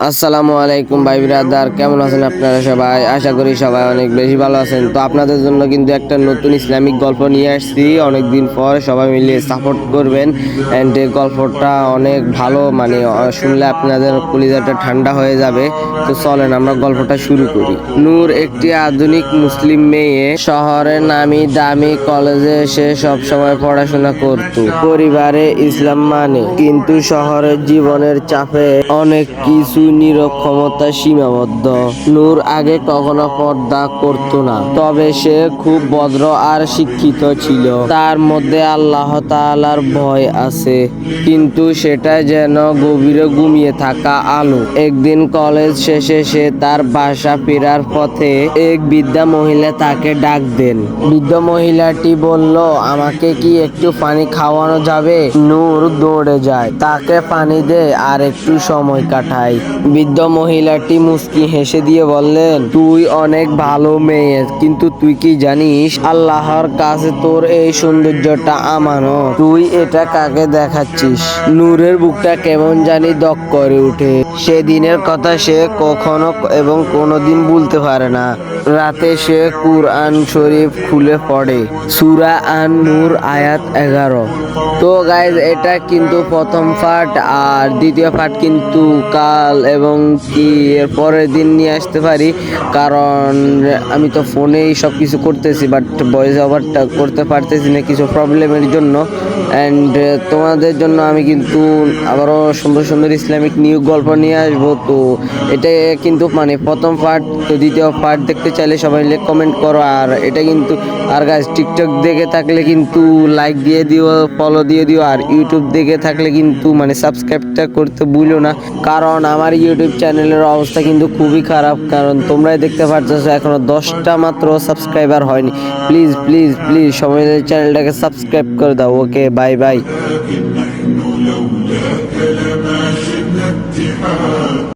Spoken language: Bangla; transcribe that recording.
আসসালামু আলাইকুম ভাই বিরাদার, কেমন আছেন আপনারা সবাই? আশা করি সবাই অনেক বেশি ভালো আছেন। তো আপনাদের জন্য কিন্তু একটা নতুন ইসলামিক গল্প নিয়ে আসছি। অনেক দিন পর সবাই মিলে সাপোর্ট করবেন। অ্যান্ড এই গল্পটা অনেক ভালো মানে শুনলে আপনাদের কলিজাটা ঠান্ডা হয়ে যাবে। তো চলেন আমরা গল্পটা শুরু করি। নূর একটি আধুনিক মুসলিম মেয়ে, শহরে নামি দামি কলেজে এসে সবসময় পড়াশোনা করত। পরিবারে ইসলাম মানে। কিন্তু শহরের জীবনের চাপে অনেক কিছু নিরক্ষমতা সীমাবদ্ধ। নূর আগে কখনো পর্দা করত না, তবে সে খুব ভদ্র আর শিক্ষিত ছিল। তার মধ্যে আল্লাহ তাআলার ভয় আছে, কিন্তু সেটা যেন গভীরে ঘুমিয়ে থাকা আলো। একদিন কলেজ শেষে সে তার বাসা ফেরার পথে এক বৃদ্ধা মহিলা তাকে ডাক দেন। বৃদ্ধ মহিলাটি বলল, আমাকে কি একটু পানি খাওয়ানো যাবে? নূর দৌড়ে যায়, তাকে পানি দে আর একটু সময় কাটায় বৃদ্ধ মহিলাটি মুস্কি হেসে দিয়ে বললেন, তুই অনেক ভালো মেয়ে, কিন্তু তুই কি জানিস, আল্লাহর কাছে তোর এই সৌন্দর্যটা আমানো তুই এটা কাকে দেখাচ্ছিস? নূরের বুকটা কেমন জানি দক করে উঠে সেদিনের কথা সে কখনো এবং কোনোদিন ভুলতে পারে না। রাতে সে কুরআন শরীফ খুলে পড়ে। সুরা আন নূর আয়াত এগারো। তো গাইজ এটা কিন্তু প্রথম পার্ট আর দ্বিতীয় পার্ট কিন্তু কাল এবং কি এর পরের দিন নিয়ে আসতে পারি? কারণ আমি তো ফোনেই সব কিছু করতেছি বাট ভয়েস ওভারটা করতে পারতেছি না কিছু প্রবলেমের জন্য। অ্যান্ড তোমাদের জন্য আমি কিন্তু আবারও সুন্দর সুন্দর ইসলামিক নিউ গল্প নিয়ে আসব। তো এটা কিন্তু মানে প্রথম পার্ট তো দ্বিতীয় পার্ট দেখতে চাইলে সবাই মিলে কমেন্ট করো। আর এটা কিন্তু, আর গাছ টিকটক দেখে থাকলে কিন্তু লাইক দিয়ে দিও ফলো দিয়ে দিও। আর ইউটিউব দেখে থাকলে কিন্তু মানে সাবস্ক্রাইবটা করতে ভুলো না। কারণ আমার ইউটিউব চ্যানেলের অবস্থা কিন্তু খুবই খারাপ। কারণ তোমরাই দেখতে পাচ্ছ এখনও দশটা মাত্র সাবস্ক্রাইবার হয়নি। প্লিজ প্লিজ প্লিজ সবাই চ্যানেলটাকে সাবস্ক্রাইব করে দাও ওকে বাই বাই।